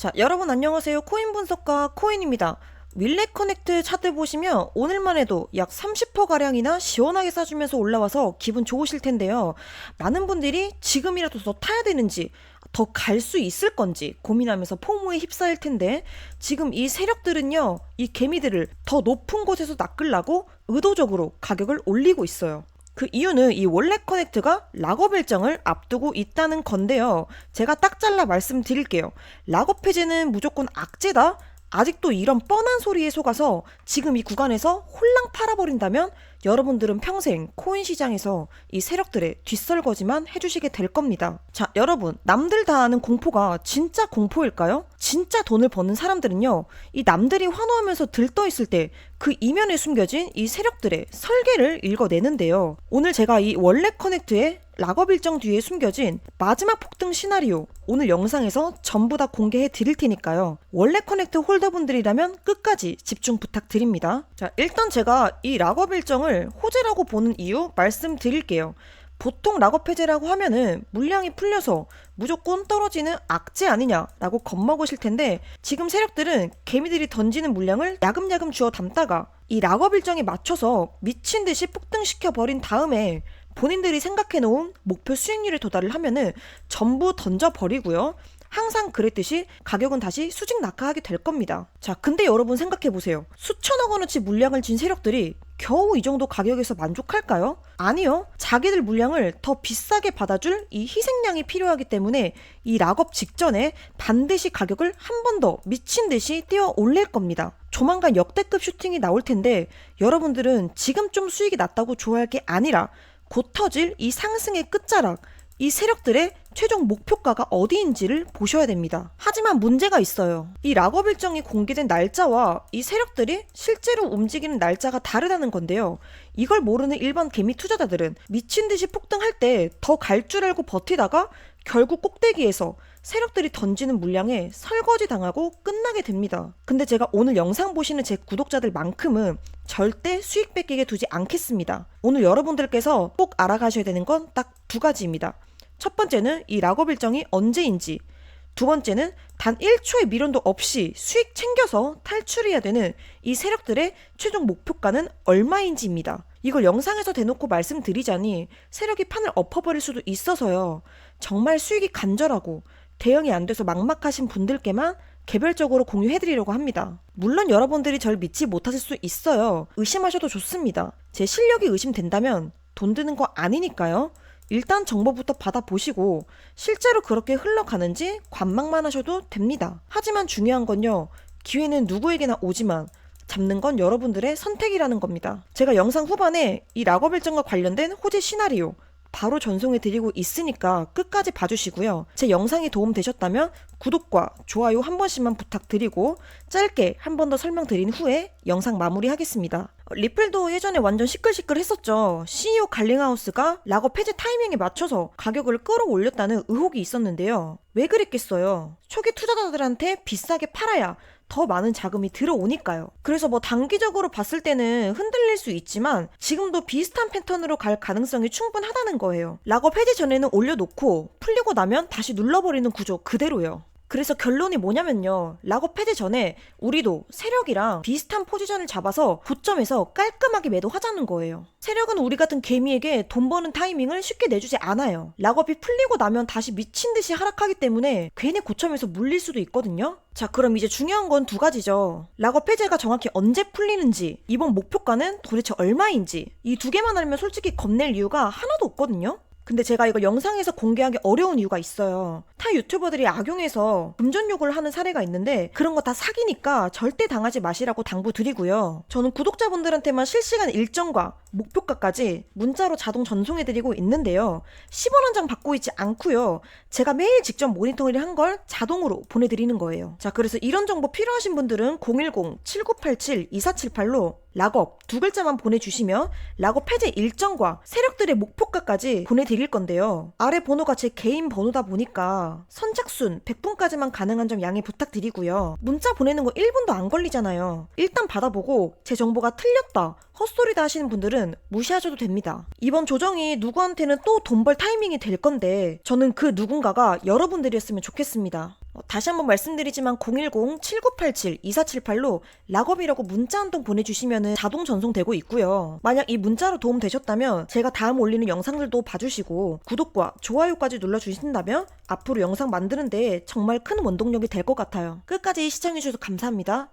자, 여러분 안녕하세요. 코인 분석가 코인입니다. 윌렛 커넥트 차트 보시면 오늘만 해도 약 30%가량이나 시원하게 싸주면서 올라와서 기분 좋으실 텐데요. 많은 분들이 지금이라도 더 타야 되는지, 더 갈 수 있을 건지 고민하면서 포모에 휩싸일 텐데, 지금 이 세력들은요, 이 개미들을 더 높은 곳에서 낚으려고 의도적으로 가격을 올리고 있어요. 그 이유는 이 원래 커넥트가 락업 일정을 앞두고 있다는 건데요. 제가 딱 잘라 말씀드릴게요. 락업 해제는 무조건 악재다? 아직도 이런 뻔한 소리에 속아서 지금 이 구간에서 홀랑 팔아버린다면 여러분들은 평생 코인 시장에서 이 세력들의 뒷설거지만 해주시게 될 겁니다. 자, 여러분, 남들 다 아는 공포가 진짜 공포일까요? 진짜 돈을 버는 사람들은요, 이 남들이 환호하면서 들떠 있을 때 그 이면에 숨겨진 이 세력들의 설계를 읽어내는데요. 오늘 제가 이 원래 커넥트의 락업 일정 뒤에 숨겨진 마지막 폭등 시나리오 오늘 영상에서 전부 다 공개해 드릴 테니까요. 원래 커넥트 홀더분들이라면 끝까지 집중 부탁드립니다. 자, 일단 제가 이 락업 일정을 호재라고 보는 이유 말씀드릴게요. 보통 락업 해제라고 하면은 물량이 풀려서 무조건 떨어지는 악재 아니냐라고 겁먹으실 텐데 지금 세력들은 개미들이 던지는 물량을 야금야금 주워 담다가 이 락업 일정에 맞춰서 미친 듯이 폭등시켜 버린 다음에 본인들이 생각해 놓은 목표 수익률에 도달을 하면은 전부 던져 버리고요. 항상 그랬듯이 가격은 다시 수직 낙하하게 될 겁니다. 자, 근데 여러분 생각해 보세요. 수천억 원어치 물량을 진 세력들이 겨우 이 정도 가격에서 만족할까요? 아니요. 자기들 물량을 더 비싸게 받아줄 이 희생량이 필요하기 때문에 이 락업 직전에 반드시 가격을 한 번 더 미친 듯이 뛰어 올릴 겁니다. 조만간 역대급 슈팅이 나올 텐데 여러분들은 지금 좀 수익이 났다고 좋아할 게 아니라 곧 터질 이 상승의 끝자락, 이 세력들의 최종 목표가가 어디인지를 보셔야 됩니다. 하지만 문제가 있어요. 이 락업 일정이 공개된 날짜와 이 세력들이 실제로 움직이는 날짜가 다르다는 건데요. 이걸 모르는 일반 개미 투자자들은 미친 듯이 폭등할 때 더 갈 줄 알고 버티다가 결국 꼭대기에서 세력들이 던지는 물량에 설거지 당하고 끝나게 됩니다. 근데 제가 오늘 영상 보시는 제 구독자들만큼은 절대 수익 뺏기게 두지 않겠습니다. 오늘 여러분들께서 꼭 알아가셔야 되는 건 딱 두 가지입니다. 첫 번째는 이 락업 일정이 언제인지, 두 번째는 단 1초의 미련도 없이 수익 챙겨서 탈출해야 되는 이 세력들의 최종 목표가는 얼마인지입니다. 이걸 영상에서 대놓고 말씀드리자니 세력이 판을 엎어버릴 수도 있어서요. 정말 수익이 간절하고 대응이 안 돼서 막막하신 분들께만 개별적으로 공유해드리려고 합니다. 물론 여러분들이 절 믿지 못하실 수 있어요. 의심하셔도 좋습니다. 제 실력이 의심된다면 돈 드는 거 아니니까요. 일단 정보부터 받아보시고 실제로 그렇게 흘러가는지 관망만 하셔도 됩니다. 하지만 중요한 건요. 기회는 누구에게나 오지만 잡는 건 여러분들의 선택이라는 겁니다. 제가 영상 후반에 이 락업 일정과 관련된 호재 시나리오 바로 전송해 드리고 있으니까 끝까지 봐주시고요. 제 영상이 도움되셨다면 구독과 좋아요 한 번씩만 부탁드리고 짧게 한 번 더 설명드린 후에 영상 마무리하겠습니다. 리플도 예전에 완전 시끌시끌 했었죠. CEO 갈링하우스가 락업 해제 타이밍에 맞춰서 가격을 끌어올렸다는 의혹이 있었는데요. 왜 그랬겠어요? 초기 투자자들한테 비싸게 팔아야 더 많은 자금이 들어오니까요. 그래서 뭐 단기적으로 봤을 때는 흔들릴 수 있지만 지금도 비슷한 패턴으로 갈 가능성이 충분하다는 거예요. 락업 해제 전에는 올려놓고 풀리고 나면 다시 눌러버리는 구조 그대로요. 그래서 결론이 뭐냐면요. 락업 해제 전에 우리도 세력이랑 비슷한 포지션을 잡아서 고점에서 깔끔하게 매도하자는 거예요. 세력은 우리 같은 개미에게 돈 버는 타이밍을 쉽게 내주지 않아요. 락업이 풀리고 나면 다시 미친 듯이 하락하기 때문에 괜히 고점에서 물릴 수도 있거든요. 자, 그럼 이제 중요한 건 두 가지죠. 락업 해제가 정확히 언제 풀리는지, 이번 목표가는 도대체 얼마인지, 이 두 개만 알면 솔직히 겁낼 이유가 하나도 없거든요. 근데 제가 이거 영상에서 공개하기 어려운 이유가 있어요. 타 유튜버들이 악용해서 금전 욕을 하는 사례가 있는데 그런 거 다 사기니까 절대 당하지 마시라고 당부드리고요. 저는 구독자분들한테만 실시간 일정과 목표가까지 문자로 자동 전송해드리고 있는데요. 10원 한 장 받고 있지 않고요. 제가 매일 직접 모니터링 한 걸 자동으로 보내드리는 거예요. 자, 그래서 이런 정보 필요하신 분들은 010-7987-2478로 락업 두 글자만 보내주시면 락업 해제 일정과 세력들의 목표가까지 보내드릴 건데요. 아래 번호가 제 개인 번호다 보니까 선착순 100분까지만 가능한 점 양해 부탁드리고요. 문자 보내는 거 1분도 안 걸리잖아요. 일단 받아보고 제 정보가 틀렸다, 헛소리다 하시는 분들은 무시하셔도 됩니다. 이번 조정이 누구한테는 또 돈 벌 타이밍이 될 건데 저는 그 누군가가 여러분들이었으면 좋겠습니다. 어, 다시 한번 말씀드리지만 010-7987-2478로 락업이라고 문자 한 통 보내주시면 자동 전송되고 있고요. 만약 이 문자로 도움 되셨다면 제가 다음 올리는 영상들도 봐주시고 구독과 좋아요까지 눌러주신다면 앞으로 영상 만드는데 정말 큰 원동력이 될 것 같아요. 끝까지 시청해주셔서 감사합니다.